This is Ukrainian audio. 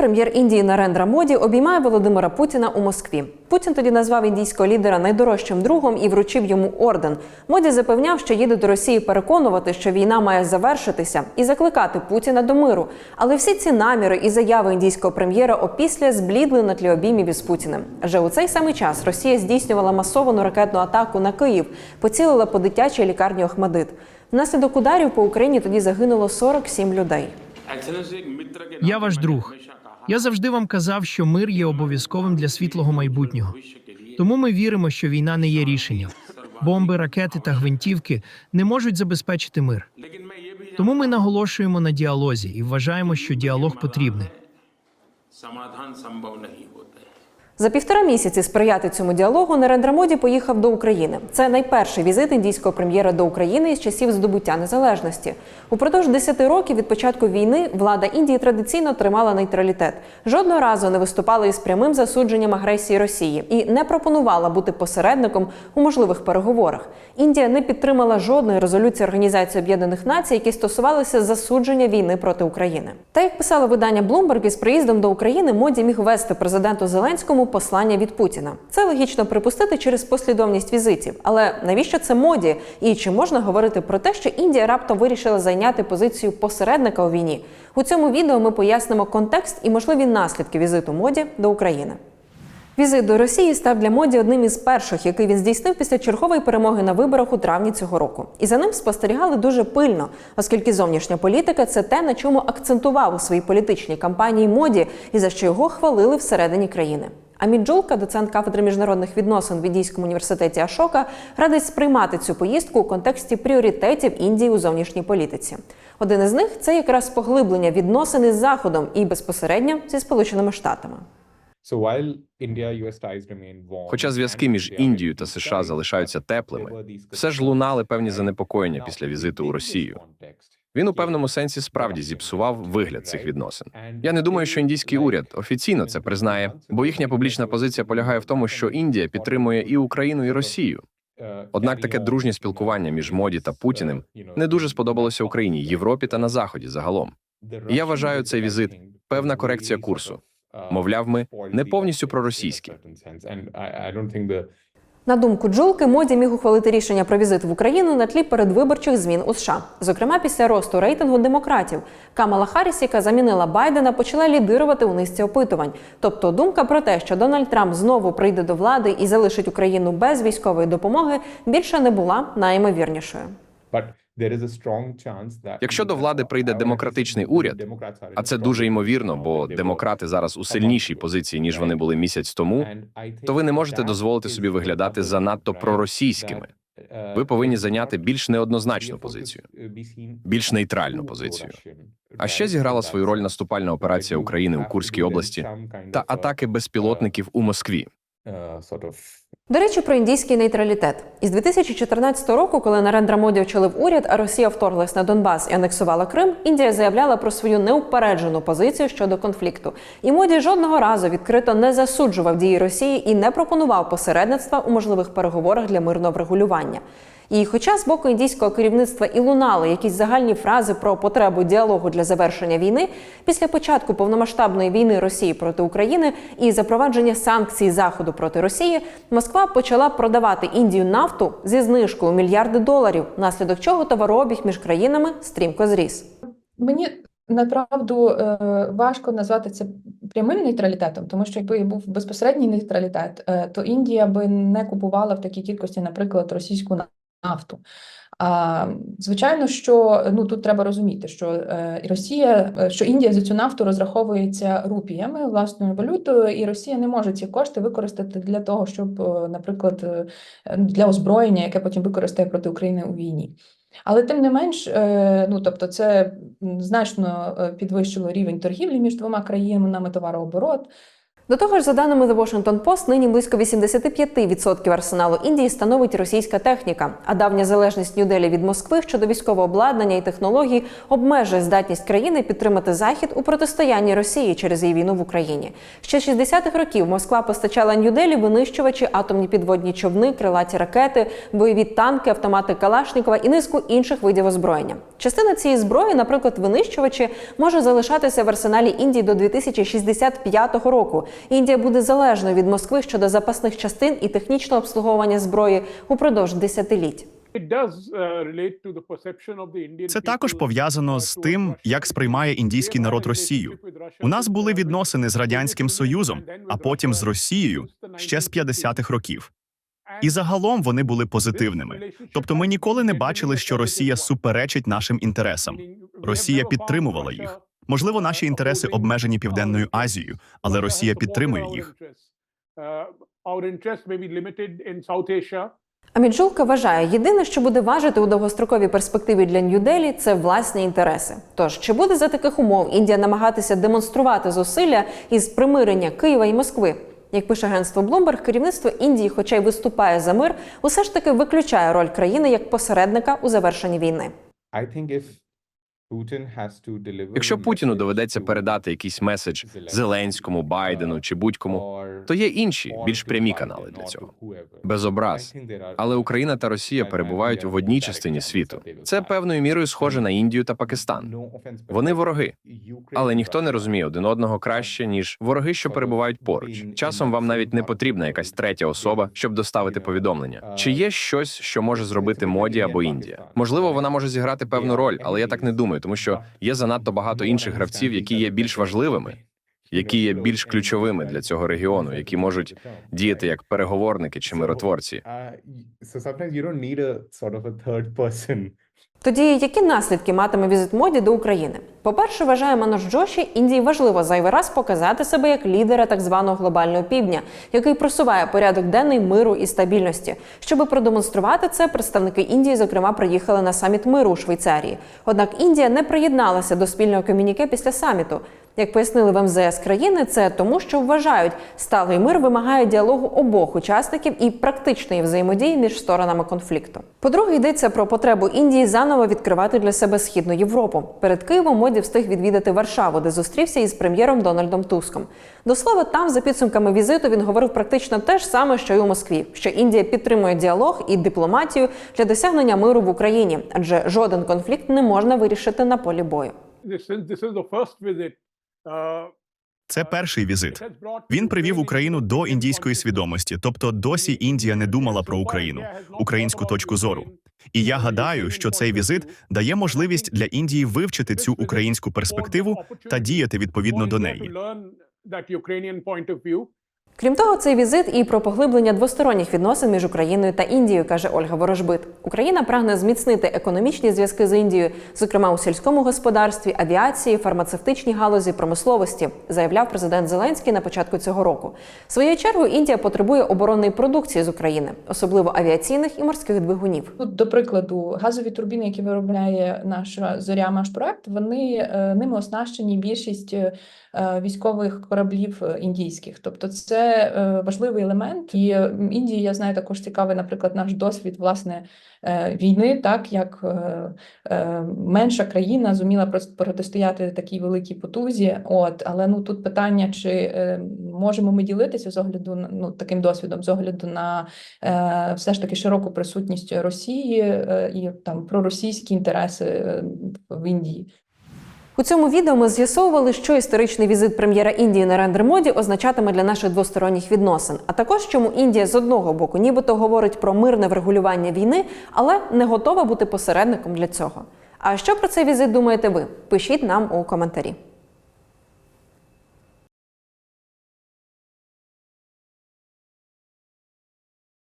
прем'єр Індії Нарендра Моді обіймає Володимира Путіна у Москві. Путін тоді назвав індійського лідера найдорожчим другом і вручив йому орден. Моді запевняв, що їде до Росії переконувати, що війна має завершитися, і закликати Путіна до миру. Але всі ці наміри і заяви індійського прем'єра опісля зблідли на тлі обіймів із Путіним. Вже у цей самий час Росія здійснювала масовану ракетну атаку на Київ, поцілила по дитячій лікарні Охмадит. Внаслідок ударів по Україні тоді загинуло 47 людей. Я ваш друг. Я завжди вам казав, що мир є обов'язковим для світлого майбутнього. Тому ми віримо, що війна не є рішенням. Бомби, ракети та гвинтівки не можуть забезпечити мир. Тому ми наголошуємо на діалозі і вважаємо, що діалог потрібний. За півтора місяці сприяти цьому діалогу Нарендра Моді поїхав до України. Це найперший візит індійського прем'єра до України із часів здобуття незалежності. Упродовж 10 років від початку війни влада Індії традиційно тримала нейтралітет. Жодного разу не виступала із прямим засудженням агресії Росії і не пропонувала бути посередником у можливих переговорах. Індія не підтримала жодної резолюції Організації Об'єднаних Націй, які стосувалися засудження війни проти України. Та як писало видання Bloomberg, із приїздом до України моді міг вести президенту Зеленському послання від Путіна. Це логічно припустити через послідовність візитів. Але навіщо це моді? І чи можна говорити про те, що Індія раптом вирішила зайняти позицію посередника у війні? У цьому відео ми пояснимо контекст і можливі наслідки візиту моді до України. Візит до Росії став для моді одним із перших, який він здійснив після чергової перемоги на виборах у травні цього року. І за ним спостерігали дуже пильно, оскільки зовнішня політика це те, на чому акцентував у своїй політичній кампанії моді і за що його хвалили всередині країни. Амід Джулка, доцент кафедри міжнародних відносин в Індійському університеті Ашока, радить сприймати цю поїздку у контексті пріоритетів Індії у зовнішній політиці. Один із них це якраз поглиблення відносин із Заходом і безпосередньо зі Сполученими Штатами. Хоча зв'язки між Індією та США залишаються теплими, все ж лунали певні занепокоєння після візиту у Росію. Він у певному сенсі справді зіпсував вигляд цих відносин. Я не думаю, що індійський уряд офіційно це признає, бо їхня публічна позиція полягає в тому, що Індія підтримує і Україну, і Росію. Однак таке дружнє спілкування між моді та Путіним не дуже сподобалося Україні, Європі та на Заході загалом. І я вважаю цей візит певна корекція курсу. Мовляв, ми не повністю проросійські. На думку Джулки, моді міг ухвалити рішення про візит в Україну на тлі передвиборчих змін у США, зокрема після росту рейтингу демократів. Камала Харріс, яка замінила Байдена, почала лідирувати у низці опитувань. Тобто, думка про те, що Дональд Трамп знову прийде до влади і залишить Україну без військової допомоги, більше не була найімовірнішою. Якщо до влади прийде демократичний уряд, а це дуже ймовірно, бо демократи зараз у сильнішій позиції ніж вони були місяць тому, то ви не можете дозволити собі виглядати занадто проросійськими. Ви повинні зайняти більш неоднозначну позицію, більш нейтральну позицію. А ще зіграла свою роль наступальна операція України у Курській області та атаки безпілотників у Москві. До речі, про індійський нейтралітет із 2014 року, коли Нарендра Моді очолив уряд, а Росія вторглась на Донбас і анексувала Крим, Індія заявляла про свою неупереджену позицію щодо конфлікту. І моді жодного разу відкрито не засуджував дії Росії і не пропонував посередництва у можливих переговорах для мирного врегулювання. І, хоча з боку індійського керівництва і лунали якісь загальні фрази про потребу діалогу для завершення війни, після початку повномасштабної війни Росії проти України і запровадження санкцій Заходу проти Росії, Москва почала продавати Індію нафту зі знижкою мільярди доларів, внаслідок чого товарообіг між країнами стрімко зріс. Мені направду е, важко назвати це прямим нейтралітетом, тому що якби був безпосередній нейтралітет, е, то Індія би не купувала в такій кількості, наприклад, російську нафту. Звичайно, що ну тут треба розуміти, що е, Росія, е, що Індія за цю нафту розраховується рупіями власною валютою, і Росія не може ці кошти використати для того, щоб, е, наприклад, для озброєння, яке потім використає проти України у війні. Але тим не менш, ну тобто, це значно підвищило рівень торгівлі між двома країнами товарооборот. До того ж, за даними The Washington Post, нині близько 85% арсеналу Індії становить російська техніка. А давня залежність Нью-Делі від Москви щодо військового обладнання і технологій обмежує здатність країни підтримати захід у протистоянні Росії через її війну в Україні. Ще з 60-х років Москва постачала Нью-Делі винищувачі, атомні підводні човни, крилаті ракети, бойові танки, автомати Калашникова і низку інших видів озброєння. Частина цієї зброї, наприклад, винищувачі, може залишатися в арсеналі Індії до 2065 року. Індія буде залежною від Москви щодо запасних частин і технічного обслуговування зброї упродовж десятиліть. Це також пов'язано з тим, як сприймає індійський народ Росію. У нас були відносини з радянським союзом, а потім з Росією ще з 50-х років. І загалом вони були позитивними. Тобто, ми ніколи не бачили, що Росія суперечить нашим інтересам. Росія підтримувала їх. Можливо, наші інтереси обмежені Південною Азією, але Росія підтримує їх. Аміджулка вважає, єдине, що буде важити у довгостроковій перспективі для Нью-Делі – це власні інтереси. Тож чи буде за таких умов Індія намагатися демонструвати зусилля із примирення Києва і Москви? Як пише агентство Bloomberg, керівництво Індії, хоча й виступає за мир, усе ж таки виключає роль країни як посередника у завершенні війни. Якщо Путіну доведеться передати якийсь меседж Зеленському, Байдену чи будь-кому, то є інші, більш прямі канали для цього. Без образ. Але Україна та Росія перебувають в одній частині світу. Це певною мірою схоже на Індію та Пакистан. Вони вороги, але ніхто не розуміє один одного краще ніж вороги, що перебувають поруч. Часом вам навіть не потрібна якась третя особа, щоб доставити повідомлення. Чи є щось, що може зробити моді або Індія? Можливо, вона може зіграти певну роль, але я так не думаю, тому що є занадто багато інших гравців, які є більш важливими, які є більш ключовими для цього регіону, які можуть діяти як переговорники чи миротворці. Тоді які наслідки матиме візит моді до України? По-перше, вважає Манож Джоші, Індії важливо зайвий раз показати себе як лідера так званого глобального півдня, який просуває порядок денний миру і стабільності. Щоби продемонструвати це, представники Індії, зокрема, приїхали на саміт миру у Швейцарії. Однак Індія не приєдналася до спільного комюніке після саміту. Як пояснили в МЗС країни, це тому, що вважають, сталий мир вимагає діалогу обох учасників і практичної взаємодії між сторонами конфлікту. По-друге, йдеться про потребу Індії заново відкривати для себе східну Європу. Перед Києвом моді встиг відвідати Варшаву, де зустрівся із прем'єром Дональдом Туском. До слова, там за підсумками візиту він говорив практично те ж саме, що й у Москві, що Індія підтримує діалог і дипломатію для досягнення миру в Україні, адже жоден конфлікт не можна вирішити на полі бою. Це перший візит. Він привів Україну до індійської свідомості, тобто досі Індія не думала про Україну, українську точку зору. І я гадаю, що цей візит дає можливість для Індії вивчити цю українську перспективу та діяти відповідно до неї. Крім того, цей візит і про поглиблення двосторонніх відносин між Україною та Індією, каже Ольга Ворожбит. Україна прагне зміцнити економічні зв'язки з Індією, зокрема у сільському господарстві, авіації, фармацевтичній галузі, промисловості, заявляв президент Зеленський на початку цього року. Своєю чергою Індія потребує оборонної продукції з України, особливо авіаційних і морських двигунів. Тут, до прикладу, газові турбіни, які виробляє наша зоря Маш проект, вони е, ними оснащені більшість е, військових кораблів е, індійських. Тобто, це е, важливий елемент. І е, Індії я знаю також цікавий, наприклад, наш досвід власне е, війни, так як менша країна зуміла протистояти такій великій потузі. От, але ну тут питання, чи можемо ми ділитися з огляду ну таким досвідом, з огляду на все ж таки широку присутність Росії і там проросійські інтереси в Індії. У цьому відео ми з'ясовували, що історичний візит прем'єра Індії на рендермоді означатиме для наших двосторонніх відносин, а також чому Індія з одного боку нібито говорить про мирне врегулювання війни, але не готова бути посередником для цього. А що про цей візит думаєте ви? Пишіть нам у коментарі.